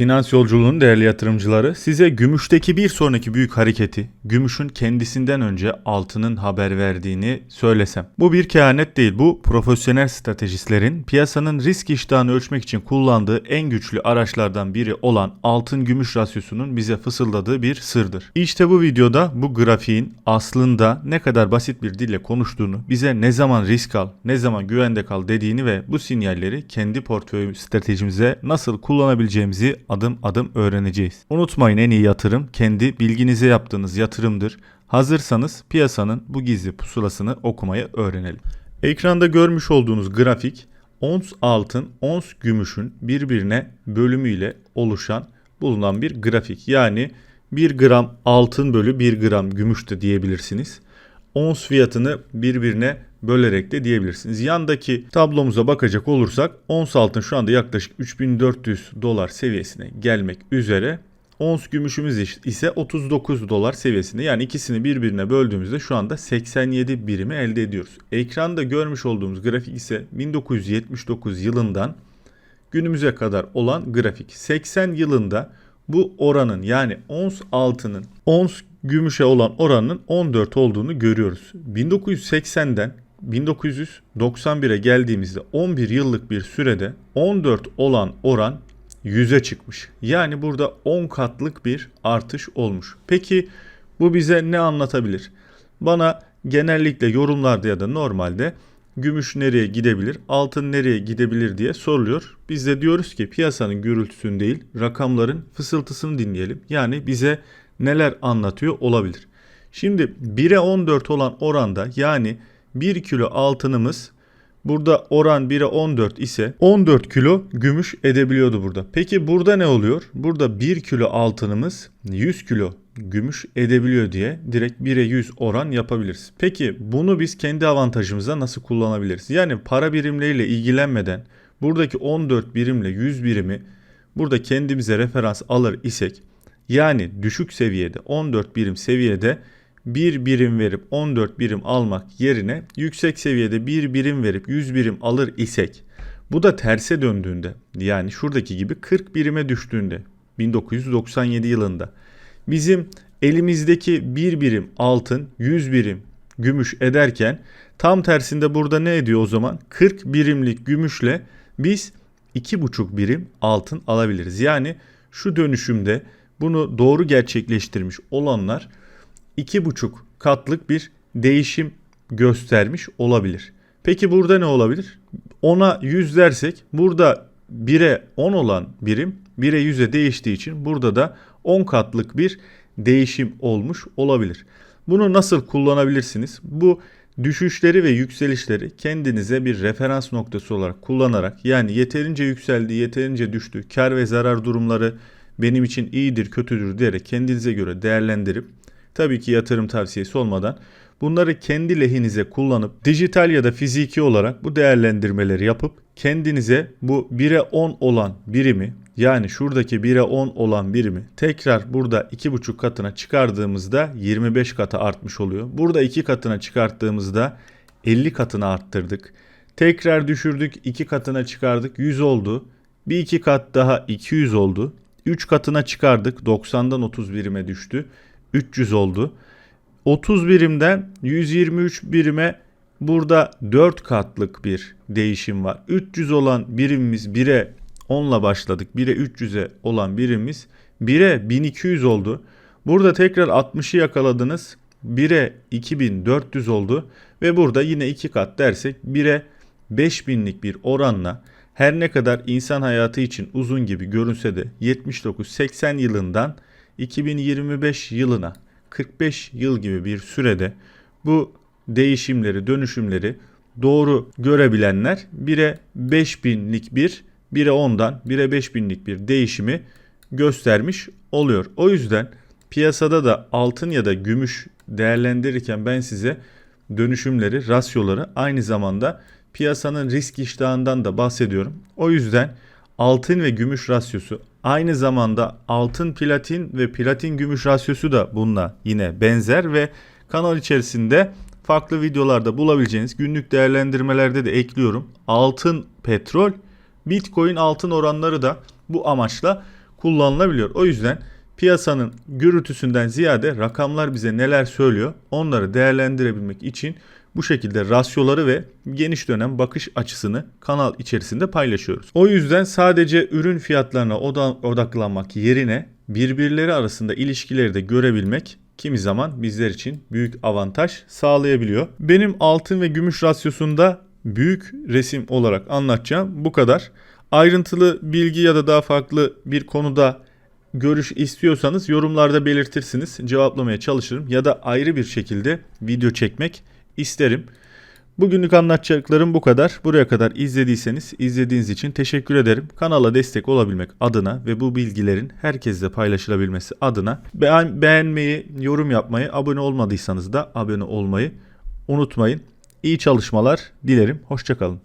Finans yolculuğunun değerli yatırımcıları size gümüşteki bir sonraki büyük hareketi gümüşün kendisinden önce altının haber verdiğini söylesem. Bu bir kehanet değil bu profesyonel stratejistlerin piyasanın risk iştahını ölçmek için kullandığı en güçlü araçlardan biri olan altın gümüş rasyosunun bize fısıldadığı bir sırdır. İşte bu videoda bu grafiğin aslında ne kadar basit bir dille konuştuğunu, bize ne zaman risk al, ne zaman güvende kal dediğini ve bu sinyalleri kendi portföy stratejimize nasıl kullanabileceğimizi adım adım öğreneceğiz. Unutmayın en iyi yatırım kendi bilginize yaptığınız yatırımdır. Hazırsanız piyasanın bu gizli pusulasını okumayı öğrenelim. Ekranda görmüş olduğunuz grafik ons altın, ons gümüşün birbirine bölümüyle oluşan bulunan bir grafik. Yani 1 gram altın bölü 1 gram gümüş de diyebilirsiniz. Ons fiyatını birbirine bölerek de diyebilirsiniz. Yandaki tablomuza bakacak olursak ons altın şu anda yaklaşık 3400 dolar seviyesine gelmek üzere. Ons gümüşümüz ise 39 dolar seviyesinde. Yani ikisini birbirine böldüğümüzde şu anda 87 birimi elde ediyoruz. Ekranda görmüş olduğumuz grafik ise 1979 yılından günümüze kadar olan grafik. 80 yılında bu oranın yani ons altının ons gümüşe olan oranının 14 olduğunu görüyoruz. 1980'den 1991'e geldiğimizde 11 yıllık bir sürede 14 olan oran 100'e çıkmış. Yani burada 10 katlık bir artış olmuş. Peki bu bize ne anlatabilir? Bana genellikle yorumlarda ya da normalde gümüş nereye gidebilir, altın nereye gidebilir diye soruluyor. Biz de diyoruz ki piyasanın gürültüsünü değil, rakamların fısıltısını dinleyelim. Yani bize neler anlatıyor olabilir. Şimdi 1'e 14 olan oranda yani 1 kilo altınımız burada oran 1'e 14 ise 14 kilo gümüş edebiliyordu burada. Peki burada ne oluyor? Burada 1 kilo altınımız 100 kilo gümüş edebiliyor diye direkt 1'e 100 oran yapabiliriz. Peki bunu biz kendi avantajımıza nasıl kullanabiliriz? Yani para birimleriyle ilgilenmeden buradaki 14 birimle 100 birimi burada kendimize referans alır isek yani düşük seviyede 14 birim seviyede 1 birim verip 14 birim almak yerine yüksek seviyede 1 birim verip 100 birim alır isek bu da terse döndüğünde yani şuradaki gibi 40 birime düştüğünde 1997 yılında bizim elimizdeki 1 birim altın 100 birim gümüş ederken tam tersinde burada ne ediyor o zaman? 40 birimlik gümüşle biz 2,5 birim altın alabiliriz. Yani şu dönüşümde bunu doğru gerçekleştirmiş olanlar iki buçuk katlık bir değişim göstermiş olabilir. Peki burada ne olabilir? 10'a 100 dersek burada 1'e 10 olan birim 1'e 100'e değiştiği için burada da 10 katlık bir değişim olmuş olabilir. Bunu nasıl kullanabilirsiniz? Bu düşüşleri ve yükselişleri kendinize bir referans noktası olarak kullanarak yani yeterince yükseldi, yeterince düştü, kar ve zarar durumları benim için iyidir, kötüdür diyerek kendinize göre değerlendirip tabii ki yatırım tavsiyesi olmadan bunları kendi lehinize kullanıp dijital ya da fiziki olarak bu değerlendirmeleri yapıp kendinize bu 1'e 10 olan birimi yani şuradaki 1'e 10 olan birimi tekrar burada 2,5 katına çıkardığımızda 25 katı artmış oluyor. Burada 2 katına çıkarttığımızda 50 katına arttırdık. Tekrar düşürdük 2 katına çıkardık 100 oldu. Bir iki kat daha 200 oldu. 3 katına çıkardık. 90'dan 30 birime düştü. 300 oldu. 30 birimden 123 birime burada 4 katlık bir değişim var. 300 olan birimimiz 1'e 10 ile başladık. 1'e 300'e olan birimimiz 1'e 1200 oldu. Burada tekrar 60'ı yakaladınız. 1'e 2400 oldu ve burada yine 2 kat dersek 1'e 5000'lik bir oranla her ne kadar insan hayatı için uzun gibi görünse de 79-80 yılından 2025 yılına 45 yıl gibi bir sürede bu değişimleri, dönüşümleri doğru görebilenler 1'e 5000'lik bir 1'e 10'dan 1'e 5000'lik bir değişimi göstermiş oluyor. O yüzden piyasada da altın ya da gümüş değerlendirirken ben size dönüşümleri, rasyoları aynı zamanda piyasanın risk iştahından da bahsediyorum. O yüzden altın ve gümüş rasyosu aynı zamanda altın platin ve platin gümüş rasyosu da bununla yine benzer ve kanal içerisinde farklı videolarda bulabileceğiniz günlük değerlendirmelerde de ekliyorum. Altın petrol, Bitcoin altın oranları da bu amaçla kullanılabiliyor. O yüzden piyasanın gürültüsünden ziyade rakamlar bize neler söylüyor onları değerlendirebilmek için bu şekilde rasyoları ve geniş dönem bakış açısını kanal içerisinde paylaşıyoruz. O yüzden sadece ürün fiyatlarına oda- odaklanmak yerine birbirleri arasında ilişkileri de görebilmek kimi zaman bizler için büyük avantaj sağlayabiliyor. Benim altın ve gümüş rasyosunda büyük resim olarak anlatacağım bu kadar. Ayrıntılı bilgi ya da daha farklı bir konuda görüş istiyorsanız yorumlarda belirtirsiniz. Cevaplamaya çalışırım ya da ayrı bir şekilde video çekmek isterim. Bugünlük anlatacaklarım bu kadar. Buraya kadar izlediyseniz izlediğiniz için teşekkür ederim. Kanala destek olabilmek adına ve bu bilgilerin herkesle paylaşılabilmesi adına beğen- beğenmeyi, yorum yapmayı, abone olmadıysanız da abone olmayı unutmayın. İyi çalışmalar dilerim. Hoşçakalın.